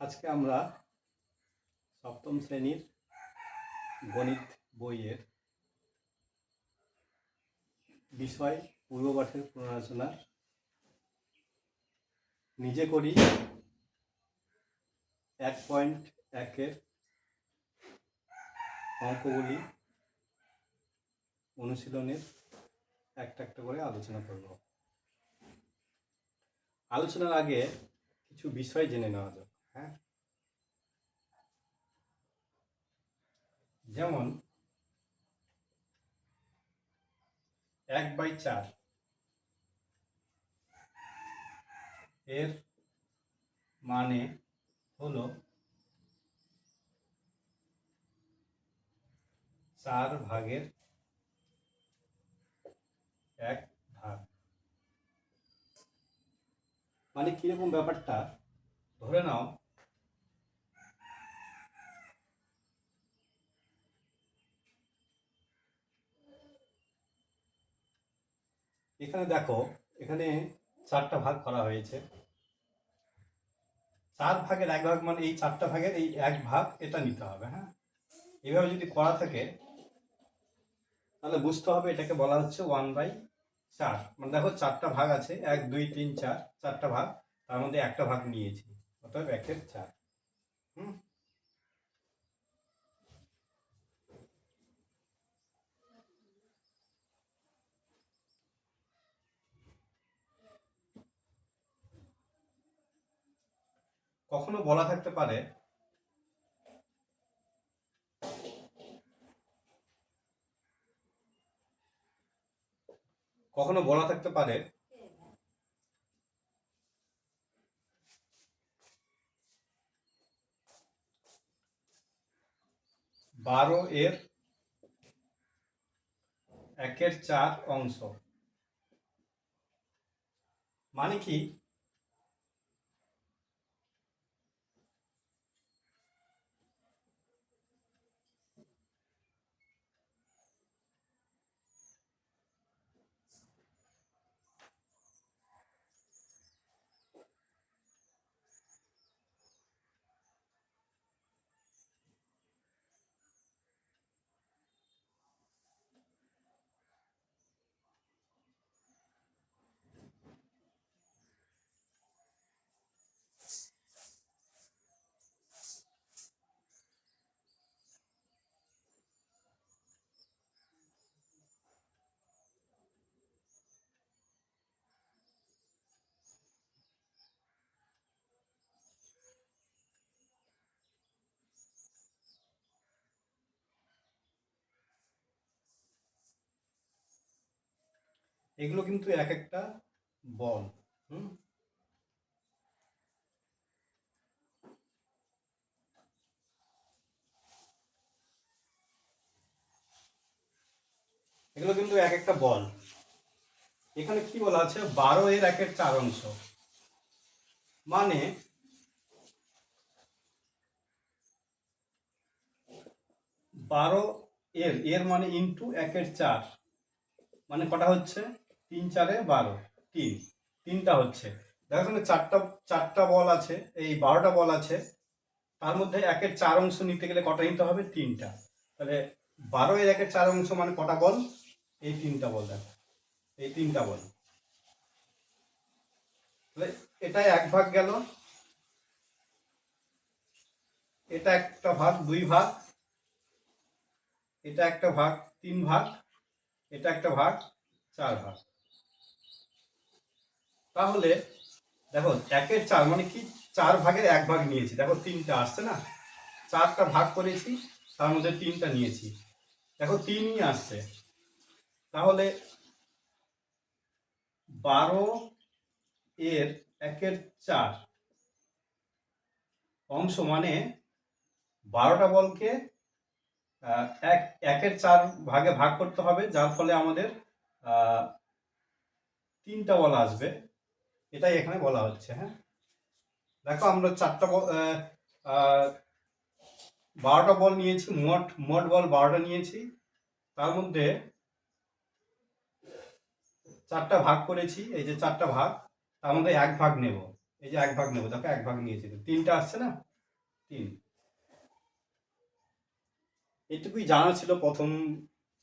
আজকে আমরা সপ্তম শ্রেণির গণিত বইয়ের বিষয় পূর্বপাঠের পুনরালোচনার নিজে করি। এক পয়েন্ট একের অঙ্কগুলি অনুশীলনের একটা একটা করে আলোচনা করব। আলোচনার আগে কিছু বিষয় জেনে নেওয়া যাক। হ্যাঁ? যেমন এক বাই চার এর মানে হলো চার ভাগের এক ভাগ। মানে কীরকম ব্যাপারটা? ধরে নাও এখানে দেখো, এখানে চারটা ভাগ করা হয়েছে। চার ভাগের এক ভাগ মানে এই চারটা ভাগের এই এক ভাগ এটা নিতে হবে হ্যাঁ? এভাবে যদি করা থাকে, তাহলে বুঝতে হবে এটাকে বলা হচ্ছে ওয়ান বাই চার। মানে দেখো, চারটা ভাগ আছে, এক, দুই, তিন, চার, চারটা ভাগ, তার মধ্যে একটা ভাগ নিয়েছি, অতএব একের চার। হুম? কখনো বলা থাকতে পারে, কখনো বলা থাকতে পারে, বারো এর একের চার অংশ। মানে কি? এগুলো কিন্তু এক একটা বল, হুম? এগুলো কিন্তু এক একটা বল। এখানে কি বলা আছে? বারো এর একের চার অংশ। মানে বারো এর এর মানে ইন্টু একের চার। মানে কটা হচ্ছে? তিন চারে বারো, তিন। তিনটা হচ্ছে। দেখো চারটা চারটা বল আছে, এই বারোটা বল আছে, তার মধ্যে একের চার অংশ নিতে গেলে কটা নিতে হবে? তিনটা। তাহলে বারো এর একের চার অংশ মানে কটা বল? এই তিনটা বল দেখো। এই তিনটা বল। তাহলে এটা এক ভাগ গেল। এটা একটা ভাগ, দুই ভাগ। এটা একটা ভাগ, তিন ভাগ। এটা একটা ভাগ, চার ভাগ। তাহলে দেখো একের চার মানে কি? চার ভাগের এক ভাগ নিয়েছি। দেখো তিনটা আসছে না? চারটা ভাগ করেছি, তার মধ্যে তিনটা নিয়েছি। দেখো তিনই আসছে। তাহলে বারো এর একের চার অংশ মানে বারোটা বলকে এক একের চার ভাগে ভাগ করতে হবে, যার ফলে আমাদের তিনটা বল আসবে। এটাই এখানে বলা হচ্ছে হ্যাঁ? দেখো, আমরা চারটা বারোটা বল নিয়েছি, মোট মোট বল বারোটা নিয়েছি। তার মধ্যে চারটা ভাগ করেছি, এই যে চারটা ভাগ, তার মধ্যে এক ভাগ নেব। এই যে এক ভাগ নেব, দেখো, এক ভাগ নিয়েছি। তিনটা আসছে না? তিন। এটুকুই জানা ছিল প্রথম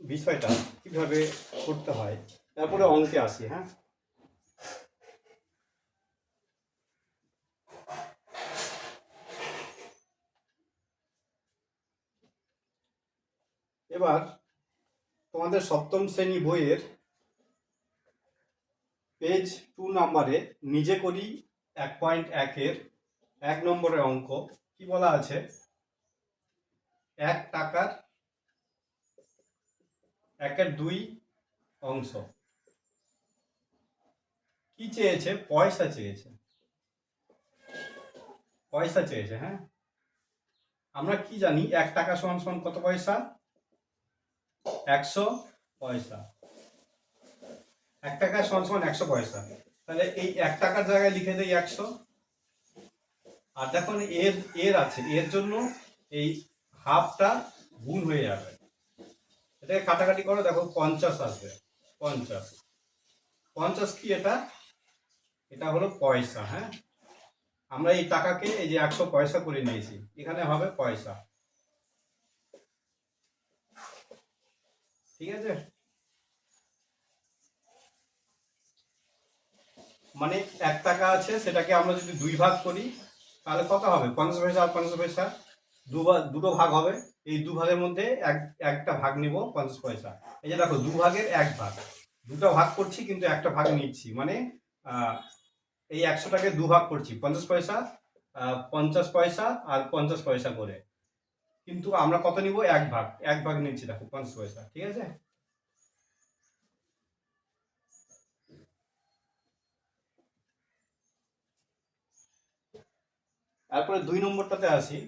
বিষয়টা, কীভাবে করতে হয়। তারপরে অঙ্কে আসি হ্যাঁ? এবার তোমাদের সপ্তম শ্রেণি বইয়ের পেজ টু নাম্বারে নিজে করি এক পয়েন্ট একের এক নম্বরের অঙ্ক। কি বলা আছে? এক টাকার একের দুই অংশ। কি চেয়েছে? পয়সা চেয়েছে। পয়সা চেয়েছে হ্যাঁ? আমরা কি জানি? এক টাকা সমান সমান কত পয়সা? একশো পয়সা। এক টাকা সমান সমান একশো পয়সা। তাহলে এই এক টাকার জায়গায় লিখে দেই একশো। আর দেখুন, এর এর আছে। এর জন্য এই হাফটা গুণ হয়ে যাবে। এটাকে কাটাকাটি করো, দেখো পঞ্চাশ আসবে। পঞ্চাশ। পঞ্চাশ কি এটা? এটা হলো পয়সা হ্যাঁ? আমরা এই টাকাকে এই যে একশো পয়সা করে নিয়েছি। এখানে হবে পয়সা। ঠিক আছে? মানে এক টাকা আছে, সেটাকে আমরা যদি দুই ভাগ করি, তাহলে কত হবে? পঞ্চাশ পয়সা আর পঞ্চাশ পয়সা। দু ভাগ- দুটো ভাগ হবে। এই দু ভাগের মধ্যে এক, একটা ভাগ নিব পঞ্চাশ পয়সা। এই যে দেখো, দু ভাগের এক ভাগ। দুটো ভাগ করছি, কিন্তু একটা ভাগ নিচ্ছি। মানে এই একশোটাকে দু ভাগ করছি। পঞ্চাশ পয়সা পঞ্চাশ পয়সা আর পঞ্চাশ পয়সা করে। কিন্তু আমরা কত নিব? এক ভাগ। এক ভাগ নিচ্ছি, দেখো পয়সা, ঠিক আছে? তারপরে দুই নম্বরটাতে আসি।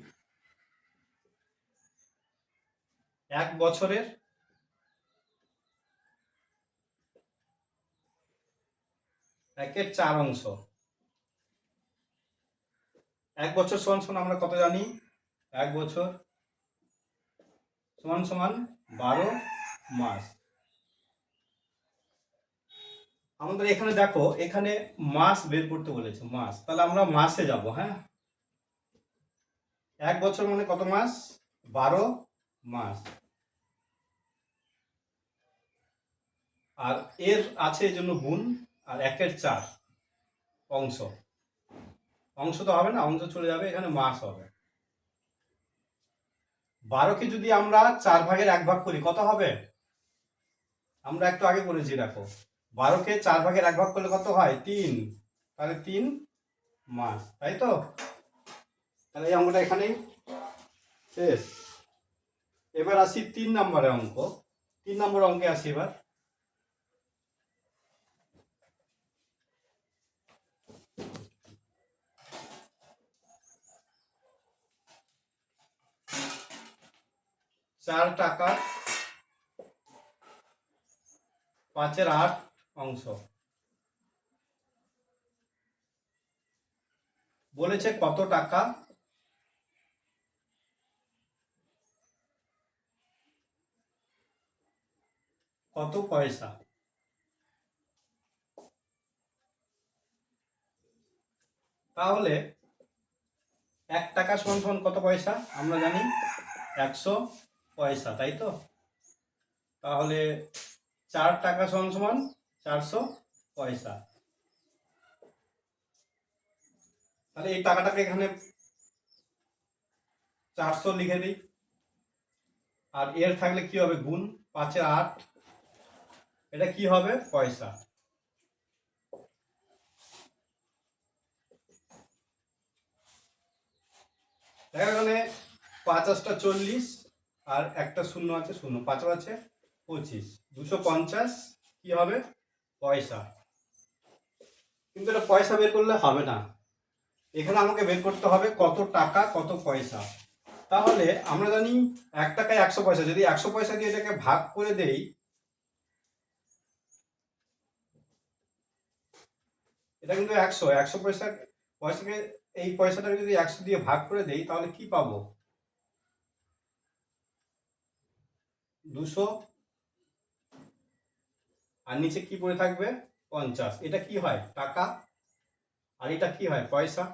এক বছরের একের চার অংশ। এক বছর সমান সমান আমরা কত জানি? এক বছর সমান সমান বারো মাস। আমাদের এখানে দেখো, এখানে মাস বের করতে বলেছে, মাস। তাহলে আমরা মাসে যাব হ্যাঁ? এক বছর মানে কত মাস? বারো মাস। আর এর আছে এই জন্য গুণ, আর একের চার অংশ। অংশ তো হবে না, অংশ চলে যাবে, এখানে মাস হবে। বারোকে যদি আমরা চার ভাগের এক ভাগ করি, কত হবে? আমরা একটু আগে করেছি দেখো বারোকে চার ভাগের এক ভাগ করলে কত হয়? তিন। তাহলে তিন মাস, তাই তো? তাহলে এই অঙ্কটা এখানেই শেষ। এবার আসি তিন নম্বরে অঙ্ক। তিন নম্বর অঙ্কে আসি এবার। চার টাকা পাঁচের আট অংশ। বলেছে কত টাকা? কত পয়সা? তাহলে এক টাকা সমান সমান কত পয়সা? আমরা জানি একশো পয়সা, তাই তো? তাহলে চার টাকা সমান সমান চারশো পয়সা। তাহলে এই টাকাটাকে এখানে চারশো লিখে দিই। আর এর থাকলে কি হবে? গুণ পাঁচের আট। এটা কি হবে? পয়সা। দেখো এখানে পাঁচাশটা চল্লিশ আর একটা শূন্য আছে, শূন্য। পাঁচ আছে, পঁচিশ। দুশো পঞ্চাশ, কি হবে? পয়সা। কিন্তু এটা পয়সা বের করলে হবে না। এখানে আমাকে বের করতে হবে কত টাকা, কত পয়সা। তাহলে আমরা জানি এক টাকায় একশো পয়সা। যদি একশো পয়সা দিয়ে এটাকে ভাগ করে দেই, এটা কিন্তু একশো। একশো পয়সা, পয়সাকে, এই পয়সাটাকে যদি একশো দিয়ে ভাগ করে দেই, তাহলে কি পাবো? দুশো। আর নিচে কি পড়ে থাকবে? পঞ্চাশ। এটা কি হয়? টাকা। আর এটা কি হয়? পয়সা।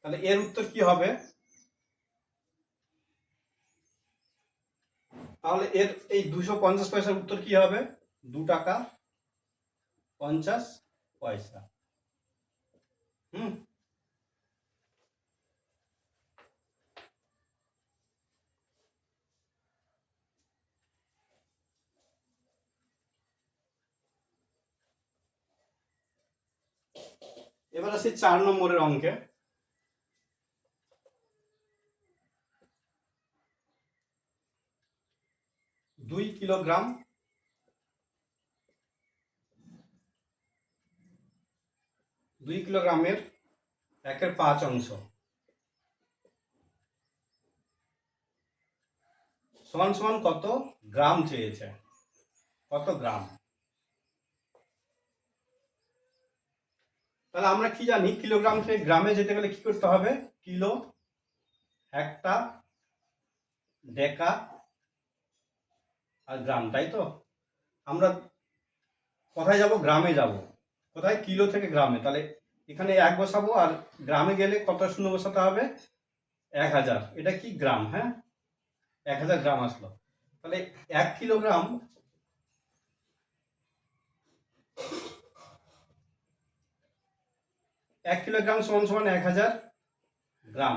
তাহলে এর উত্তর কি হবে? তাহলে এর এই দুশো পঞ্চাশ পয়সার উত্তর কি হবে? দু টাকা, পঞ্চাশ পয়সা। হুম? এবার আসি চার নম্বরের অঙ্কে। দুই কিলোগ্রাম দুই কিলোগ্রামের একের পাঁচ অংশ। সমান সমান কত? গ্রাম চেয়েছে। কত গ্রাম? তাহলে আমরা কি জানি? কিলোগ্রাম থেকে গ্রামে যেতে গেলে কি করতে হবে? কিলো একটা ডেকা আর গ্রাম, তাই তো? আমরা কোথায় যাব? গ্রামে যাব। কোথায়? কিলো থেকে গ্রামে। তাহলে এখানে এক বসাবো আর গ্রামে গেলে কত শূন্য বসাতে হবে? এক হাজার। এটা কি গ্রাম হ্যাঁ? এক হাজার গ্রাম আসলো। তাহলে এক কিলোগ্রাম এক কিলোগ্রাম সমান সমান এক হাজার গ্রাম।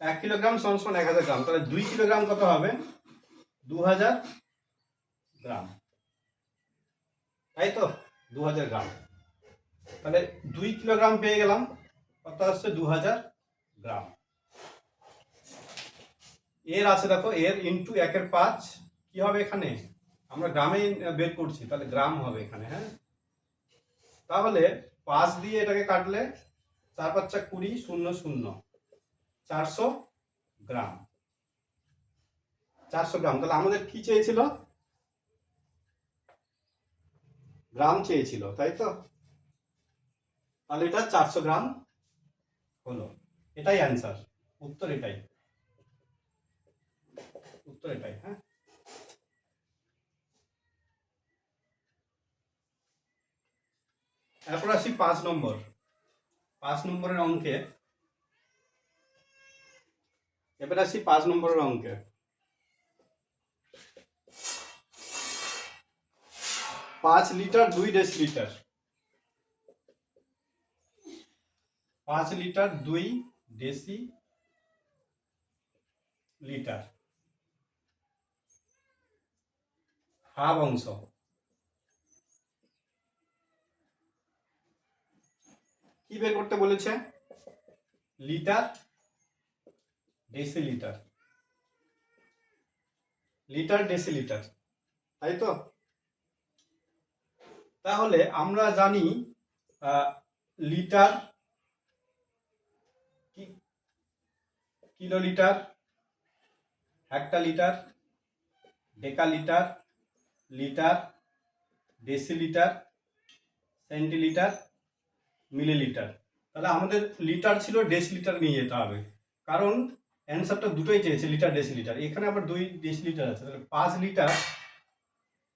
এক কিলোগ্রাম সমান সমান এক হাজার গ্রাম। তাহলে দুই কিলোগ্রাম কত হবে? দু হাজার গ্রাম। তাই তো? দু হাজার গ্রাম। তাহলে দুই কিলোগ্রাম পেয়ে গেলাম। কত আসছে? দু হাজার গ্রাম। এর আছে দেখো, এর ইন্টু একের পাঁচ। কি হবে এখানে? আমরা গ্রামে বের করছি, তাহলে গ্রাম হবে এখানে হ্যাঁ? তাহলে পাঁচ দিয়ে এটাকে কাটলে চার পাঁচটা কুড়ি, শূন্য শূন্য। চারশো গ্রাম। চারশো গ্রাম। তাহলে আমাদের কি চেয়েছিল? গ্রাম চেয়েছিল, তাই তো? তাহলে এটা চারশো গ্রাম হলো। এটাই অ্যান্সার উত্তর এটাই। উত্তর এটাই হ্যাঁ? এরপর আসি পাঁচ নম্বর। পাঁচ নম্বরের অঙ্কে। এবার আসি পাঁচ নম্বরের অঙ্কে। পাঁচ লিটার, দুই ডেসিলিটার। পাঁচ লিটার, দুই ডেসি লিটার হাফ অংশ। কি বের করতে বলেছে? Litre decilitre. Litre decilitre. তাই তো? তাহলে আমরা জানি লিটার কি কিলো লিটার একটা litre deca litre litre decilitre centilitre millilitre তাহলে আমাদের লিটার ছিল ডেসিলিটার নিয়ে যেতে হবে। কারণ অ্যান্সারটা দুটোই চেয়েছে লিটার ডেসিলিটার এখানে আবার দুই ডেসিলিটার আছে। তাহলে পাঁচ লিটার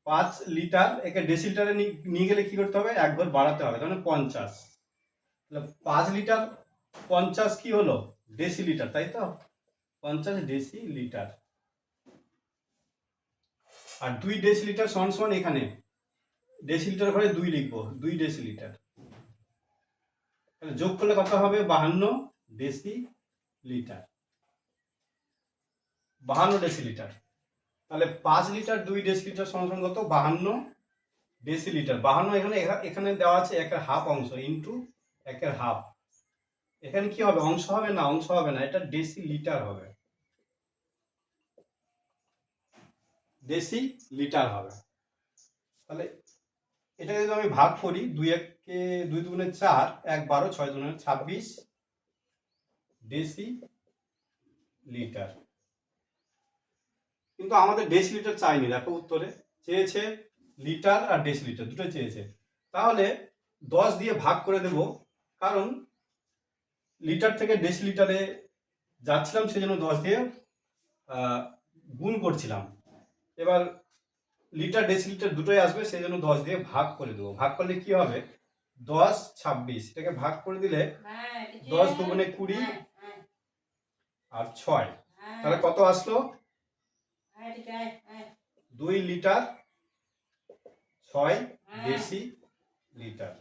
পাঁচ লিটার একে ডেসিলিটারে নিয়ে গেলে কি করতে হবে? এক ঘর বাড়াতে হবে তাহলে পঞ্চাশ। তাহলে পাঁচ লিটার পঞ্চাশ কি হলো? ডেসিলিটার তাই তো? পঞ্চাশ ডেসিলিটার আর দুই ডেসিলিটার সমান সমান এখানে। ডেসিলিটার ঘরে দুই লিখব, দুই ডেসিলিটার যোগ করলে কত হবে? বাহান্ন ডেসি লিটার বাহান্ন ডেসিলিটার তাহলে পাঁচ লিটার দুই ডেসিলিটার সমান কত? বাহান্ন ডেসিলিটার বাহান্ন এখানে, এখা- এখানে দেওয়া আছে একের হাফ অংশ ইন্টু একের হাফ এখানে কি হবে? অংশ হবে না, অংশ হবে না। এটা ডেসি লিটার হবে। ডেসি লিটার হবে। তাহলে এটা যদি আমি ভাগ করি, দুই এককে দুই দুগুণে চার, এক বারো, ছয় দুগুণে ছাব্বিশ ডেসি লিটার। কিন্তু আমাদের ডেসি লিটার চাইনি, দেখো উত্তরে। চেয়েছে লিটার আর ডেসি লিটার দুটো চেয়েছে। তাহলে দশ দিয়ে ভাগ করে দেব, কারণ লিটার থেকে ডেসি লিটারে যাচ্ছিলাম সেজন্য দশ দিয়ে গুণ করছিলাম। এবার লিটার ডেসিলিটার দুটোই আসবে সেই জন্য দশ দিয়ে ভাগ করে দেবো। ভাগ করলে কি হবে? দশ ছাব্বিশ এটাকে ভাগ করে দিলে দশ দুগুণে কুড়ি আর ছয় তাহলে কত আসলো? দুই লিটার ছয় দেশি লিটার।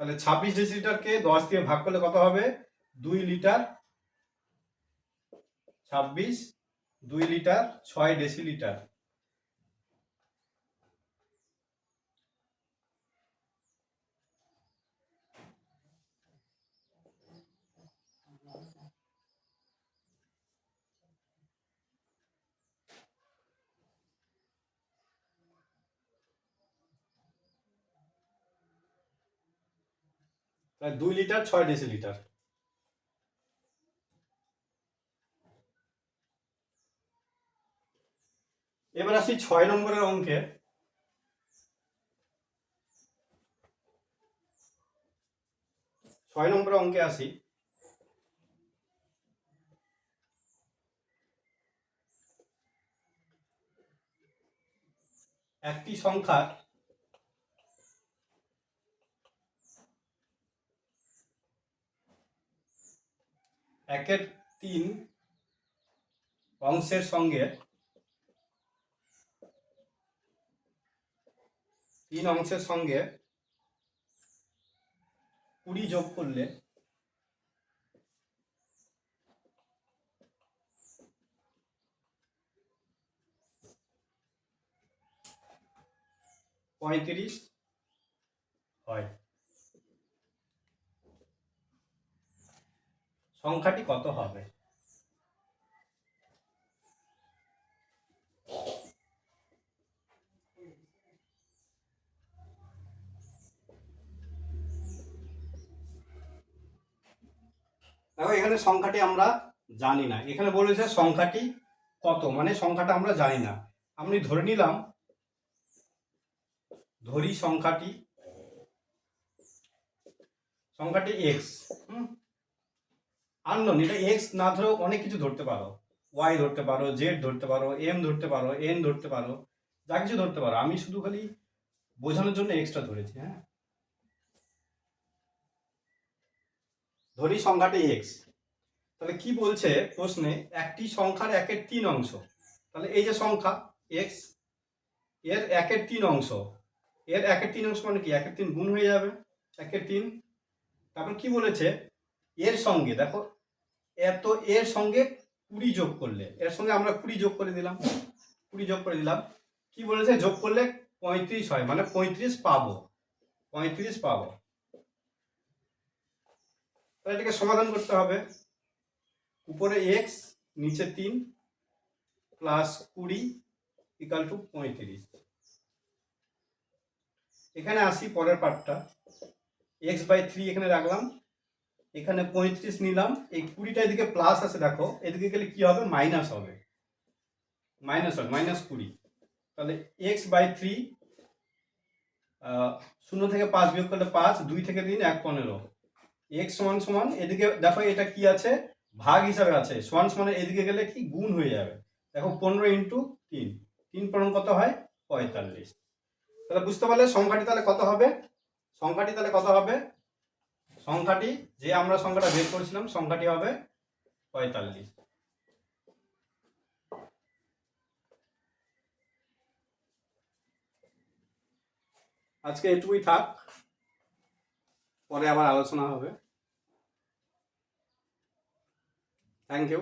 তাহলে ছাব্বিশ ডেসিলিটারকে দশ দিয়ে ভাগ করলে কত হবে? দুই লিটার ছাব্বিশ দুই লিটার ছয় ডেসিলিটার দুই লিটার, ছয় ডেসিলিটার। এবার আসি ছয় নম্বরের অঙ্কে। ছয় নম্বরের অঙ্কে আসি। একটি সংখ্যার একের তিন অংশের সঙ্গে তিন অংশের সঙ্গে কুড়ি যোগ করলে পঁয়ত্রিশ হয়। সংখ্যাটি কত হবে? দেখো, এখানে সংখ্যাটি আমরা জানি না। এখানে বলেছে সংখ্যাটি কত? মানে সংখ্যাটা আমরা জানি না। আমি ধরে নিলাম, ধরি সংখ্যাটি সংখ্যাটি এক্স আননোন, এটা এক্স না ধরেও অনেক কিছু ধরতে পারো। ওয়াই ধরতে পারো জেড ধরতে পারো এম ধরতে পারো এন ধরতে পারো, যা কিছু ধরতে পারো। আমি শুধু খালি বোঝানোর জন্য এক্সট্রা ধরেছি হ্যাঁ? ধরি সংখ্যাটি এক্স তাহলে কি বলছে প্রশ্নে? একটি সংখ্যার একের তিন অংশ। তাহলে এই যে সংখ্যা এক্সের একের তিন অংশ। এর একের তিন অংশ মানে কি? একের তিন গুণ হয়ে যাবে, একের তিন। তারপর কি বলেছে? এর সঙ্গে, দেখো এত এর সঙ্গে কুড়ি যোগ করলে, এর সঙ্গে আমরা কুড়ি যোগ করে দিলাম, কুড়ি যোগ করে দিলাম, কি বলেছে? যোগ করলে পঁয়ত্রিশ হয় মানে পঁয়ত্রিশ পাবো পঁয়ত্রিশ পাবো। তাহলে এটাকে সমাধান করতে হবে। উপরে এক্স নিচে তিন প্লাস কুড়ি ইকাল টু পঁয়ত্রিশ। এখানে আসি পরের পার্টটা এক্স বাই থ্রি এখানে রাখলাম। এখানে পঁয়ত্রিশ নিলাম, এই কুড়িটা এদিকে প্লাস আছে, দেখো। এদিকে গেলে কি হবে? মাইনাস হবে। মাইনাস হবে মাইনাস কুড়ি। তাহলে এক্স বাই থ্রি শূন্য থেকে পাঁচ বিয়োগ করলে পাঁচ, দুই থেকে তিন, এক পনেরো। এক্স সমান সমান, এদিকে দেখো এটা কি আছে? ভাগ হিসাবে আছে। সমান সমান এদিকে গেলে কি? গুণ হয়ে যাবে। দেখো পনেরো ইন্টু তিন। তিন পনেরো কত হয়? পঁয়তাল্লিশ। তাহলে বুঝতে পারলে সংখ্যাটি তাহলে কত হবে? সংখ্যাটি তাহলে কত হবে? সংখ্যাটি, যে আমরা সংখ্যাটা বের করেছিলাম, সংখ্যাটি হবে পঁয়তাল্লিশ। আজকে এটুকুই থাক, পরে আবার আলোচনা হবে। Thank you